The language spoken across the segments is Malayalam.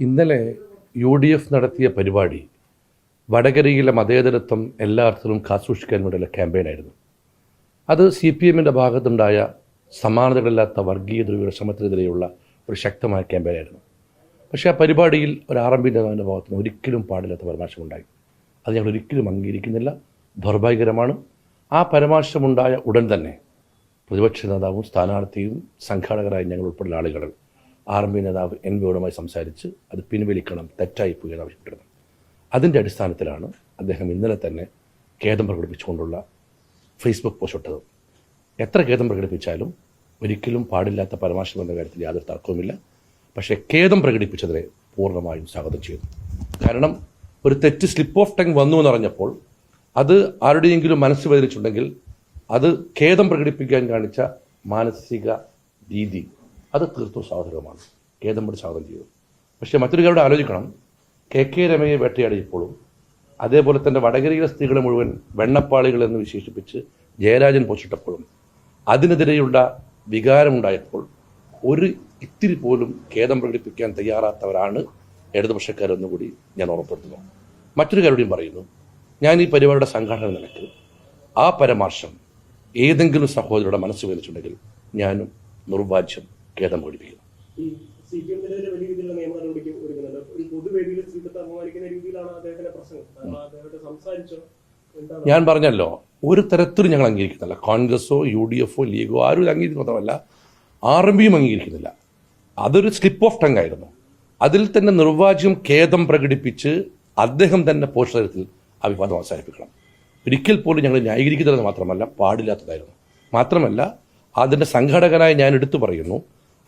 ഇന്നലെ യു ഡി എഫ് നടത്തിയ പരിപാടി വടകരയിലെ മതേതരത്വം എല്ലാത്തിലും കാസൂക്ഷിക്കാൻ വേണ്ടിയുള്ള ക്യാമ്പയിനായിരുന്നു അത് സി പി എമ്മിന്റെ ഭാഗത്തുണ്ടായ സമാനതകളില്ലാത്ത വർഗീയ ധ്രുവയുടെ ശ്രമത്തിനെതിരെയുള്ള ഒരു ശക്തമായ ക്യാമ്പയിനായിരുന്നു പക്ഷേ ആ പരിപാടിയിൽ ഒരു ആർ എം പി നേതാവിന്റെ ഭാഗത്തുനിന്ന് ഒരിക്കലും പാടില്ലാത്ത പരാമർശമുണ്ടായി. അത് ഞങ്ങൾ ഒരിക്കലും അംഗീകരിക്കുന്നില്ല ദൗർഭാഗ്യകരമാണ്. ആ പരാമർശമുണ്ടായ ഉടൻ തന്നെ പ്രതിപക്ഷ നേതാവും സ്ഥാനാർത്ഥിയും സംഘാടകരായ ഞങ്ങൾ ഉൾപ്പെടെയുള്ള ആളുകൾ ആർ എം പി നേതാവ് എൻ വിയോടുമായി സംസാരിച്ച് അത് പിൻവലിക്കണം തെറ്റായി എന്ന് ആവശ്യപ്പെടുന്നു അതിന്റെ അടിസ്ഥാനത്തിലാണ് അദ്ദേഹം ഇന്നലെ തന്നെ ഖേദം പ്രകടിപ്പിച്ചുകൊണ്ടുള്ള ഫേസ്ബുക്ക് പോസ്റ്റ് എത്ര ഖേദം പ്രകടിപ്പിച്ചാലും ഒരിക്കലും പാടില്ലാത്ത പരാമർശം എന്ന കാര്യത്തിൽ യാതൊരു തർക്കവുമില്ല. പക്ഷേ ഖേദം പ്രകടിപ്പിച്ചതിനെ പൂർണമായും സ്വാഗതം ചെയ്തു കാരണം ഒരു തെറ്റ് സ്ലിപ്പ് ഓഫ് ടങ് വന്നു എന്നറിഞ്ഞപ്പോൾ അത് ആരുടെയെങ്കിലും മനസ്സ് വേദനിച്ചുണ്ടെങ്കിൽ അത് ഖേദം പ്രകടിപ്പിക്കാൻ കാണിച്ച മാനസിക രീതി അത് തീർത്തും സാധകമാണ് കേതമ്പടി കൂടി സ്വാഗതം ചെയ്തു പക്ഷേ മറ്റൊരു കാര്യം ആലോചിക്കണം. കെ കെ രമയെ വേട്ടയാടിയപ്പോഴും അതേപോലെ തന്നെ വടകരയിലെ സ്ത്രീകളെ മുഴുവൻ വെണ്ണപ്പാളികൾ എന്ന് വിശേഷിപ്പിച്ച് ജയരാജൻ പൊച്ചിട്ടപ്പോഴും അതിനെതിരെയുള്ള വികാരമുണ്ടായപ്പോൾ ഒരു ഇത്തിരി പോലും ഖേദം പ്രകടിപ്പിക്കാൻ തയ്യാറാത്തവരാണ് ഇടതുപക്ഷക്കാരെന്നുകൂടി ഞാൻ ഓർമ്മപ്പെടുത്തുന്നു. മറ്റൊരു കാര്യം പറയുന്നു. ഞാൻ ഈ പരിപാടിയുടെ സംഘാടന നിലയ്ക്ക് ആ പരമാർശം ഏതെങ്കിലും സഹോദരിയുടെ മനസ്സ് വേദിച്ചിട്ടുണ്ടെങ്കിൽ ഞാനും നിർവാജ്യം ഖേദം പ്രകടിപ്പിക്കുന്നു ഞാൻ പറഞ്ഞല്ലോ ഒരു തരത്തിലും ഞങ്ങൾ അംഗീകരിക്കുന്നില്ല. കോൺഗ്രസോ യു ഡി എഫോ ലീഗോ ആരും അംഗീകരിക്കുന്ന മാത്രമല്ല ആർ എം പിയും അംഗീകരിക്കുന്നില്ല. അതൊരു സ്ലിപ്പ് ഓഫ് ടങ് ആയിരുന്നു. അതിൽ തന്നെ നിർവാചകം ഖേദം പ്രകടിപ്പിച്ച് അദ്ദേഹം തന്നെ പോഷകത്തിൽ ആ വിവാദം അവസാനിപ്പിക്കണം. ഒരിക്കൽ പോലും ഞങ്ങൾ ന്യായീകരിക്കുന്നത് മാത്രമല്ല പാടില്ലാത്തതായിരുന്നു. മാത്രമല്ല അതിന്റെ സംഘടകനായി ഞാൻ എടുത്തു പറയുന്നു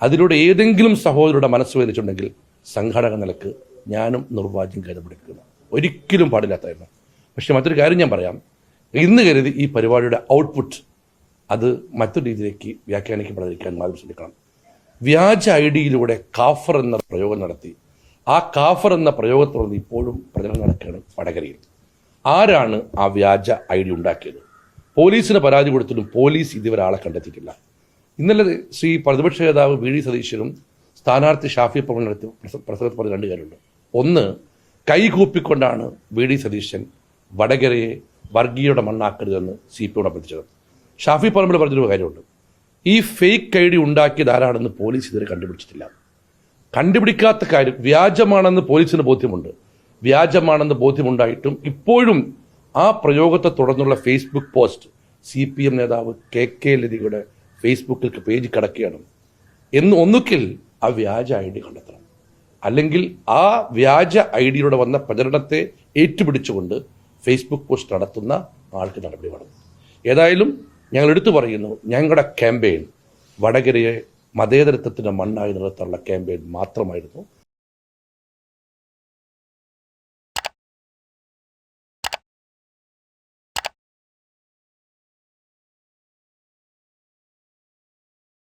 അതിലൂടെ ഏതെങ്കിലും സഹോദരരുടെ മനസ്സ് വേദിച്ചിട്ടുണ്ടെങ്കിൽ സംഘാടക നിലയ്ക്ക് ഞാനും നിർവാജ്യം കരുതപ്പെടുക്കുന്നു ഒരിക്കലും പാടില്ലാത്തായിരുന്നു പക്ഷേ മറ്റൊരു കാര്യം ഞാൻ പറയാം. ഇന്ന് കരുതി ഈ പരിപാടിയുടെ ഔട്ട്പുട്ട് അത് മറ്റൊരു രീതിയിലേക്ക് വ്യാഖ്യാനിക്കപ്പെടാതിരിക്കാൻ മാറി ശ്രദ്ധിക്കണം. വ്യാജ ഐ ഡിയിലൂടെ കാഫർ എന്ന പ്രയോഗം നടത്തി. ആ കാഫർ എന്ന പ്രയോഗത്തോടൊന്ന് ഇപ്പോഴും പ്രചരണം നടക്കുകയാണ് വടകരയിൽ. ആരാണ് ആ വ്യാജ ഐ ഡി ഉണ്ടാക്കിയത്? പോലീസിന് പരാതി കൊടുത്തിട്ടും പോലീസ് ഇതുവരെ ആളെ കണ്ടെത്തിയിട്ടില്ല. ഇന്നലെ ശ്രീ പ്രതിപക്ഷ നേതാവ് വി ഡി സതീശനും സ്ഥാനാർത്ഥി ഷാഫി പവൻ നടത്തി പ്രസ- പ്രസംഗത്തിൽ പറഞ്ഞ രണ്ട് കാര്യമുണ്ട് ഒന്ന് കൈകൂപ്പിക്കൊണ്ടാണ് വി ഡി സതീശൻ വടകരയെ വർഗീയയുടെ മണ്ണാക്കരുതെന്ന് സി പി അഭ്യർത്ഥിച്ചത്. ഷാഫി പറമ്പിൽ പറഞ്ഞൊരു കാര്യമുണ്ട്. ഈ ഫേക്ക് ഐ ഡി ഉണ്ടാക്കിയത് ആരാണെന്ന് പോലീസ് ഇതുവരെ കണ്ടുപിടിച്ചിട്ടില്ല. കണ്ടുപിടിക്കാത്ത കാര്യം വ്യാജമാണെന്ന് പോലീസിന് ബോധ്യമുണ്ട്. വ്യാജമാണെന്ന് ബോധ്യമുണ്ടായിട്ടും ഇപ്പോഴും ആ പ്രയോഗത്തെ തുടർന്നുള്ള Facebook post C P M നേതാവ് കെ കെ ലതികയുടെ ഫേസ്ബുക്കിൽ പേജ് കിടക്കുകയാണ്. എന്ന് ഒന്നുകിൽ ആ വ്യാജ ഐ ഡി കണ്ടെത്തണം. അല്ലെങ്കിൽ ആ വ്യാജ ഐ ഡിയിലൂടെ വന്ന പ്രചരണത്തെ ഏറ്റുപിടിച്ചുകൊണ്ട് ഫേസ്ബുക്ക് പോസ്റ്റ് നടത്തുന്ന ആൾക്ക് നടപടി വേണം ഏതായാലും ഞങ്ങൾ എടുത്തു പറയുന്നു ഞങ്ങളുടെ ക്യാമ്പയിൻ വടകരയെ മതേതരത്വത്തിന്റെ മണ്ണായി നിർത്താനുള്ള ക്യാമ്പയിൻ മാത്രമായിരുന്നു.